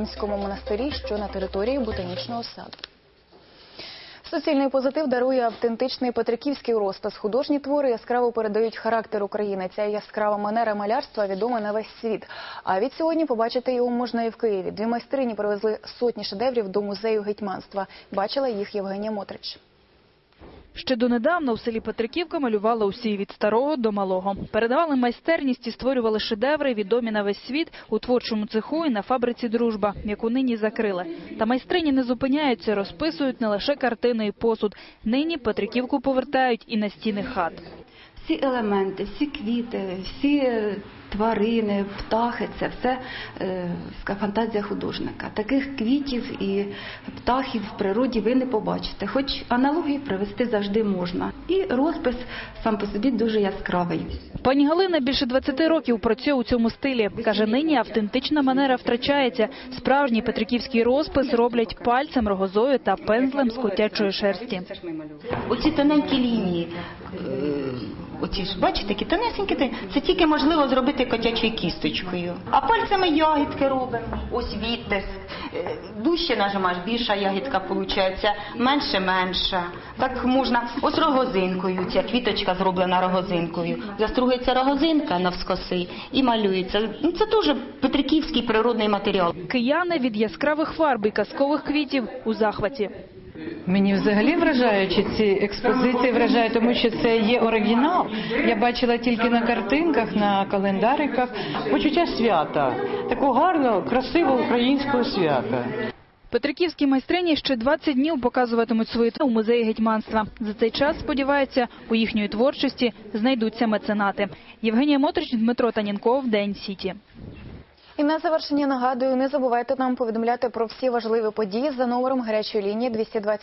Ленінському монастирі, що на території ботанічного саду. Суцільний позитив дарує автентичний петриківський розпис. Художні твори яскраво передають характер України. Ця яскрава манера малярства відома на весь світ. А від сьогодні побачити його можна і в Києві. Дві майстрині привезли сотні шедеврів до музею гетьманства. Бачила їх Євгенія Мотрич. Ще донедавна у селі Петриківка малювали усі від старого до малого. Передавали майстерність і створювали шедеври, відомі на весь світ у творчому цеху і на фабриці «Дружба», яку нині закрили. Та майстрині не зупиняються, розписують не лише картини і посуд. Нині Петриківку повертають і на стіни хат. Всі елементи, всі квіти, всі тварини, птахи це все е, фантазія художника. Таких квітів і птахів в природі ви не побачите, хоч аналогії привести завжди можна. І розпис сам по собі дуже яскравий. Пані Галина більше 20 років працює у цьому стилі. Каже, нині автентична манера втрачається. Справжній петриківський розпис роблять пальцем, рогозою та пензлем з котячої шерсті. Оці тоненькі лінії, е, оці ж бачите, такі тонесенькі, це тільки можливо зробити котячою кісточкою. А пальцями ягідки робимо. Ось відтиск. Е, Дужче нажимаєш, більша ягідка виходить, менше менша. Так можна. Ось рогозинкою. Ця квіточка зроблена рогозинкою. Застругується рогозинка навскоси і малюється. Ну, Це теж петриківський природний матеріал. Кияни від яскравих фарб і казкових квітів у захваті. Мені взагалі вражаючи ці експозиції, вражає, тому що це є оригінал. Я бачила тільки на картинках, на календариках. почуття свята, такого гарного, красивого українського свята. Петриківські майстрині ще 20 днів показуватимуть свої твори у музеї гетьманства. За цей час, сподіваються, у їхньої творчості знайдуться меценати. Євгенія Мотрич, Дмитро Танінков, День Сіті. І на завершення нагадую, не забувайте нам повідомляти про всі важливі події за номером гарячої лінії 220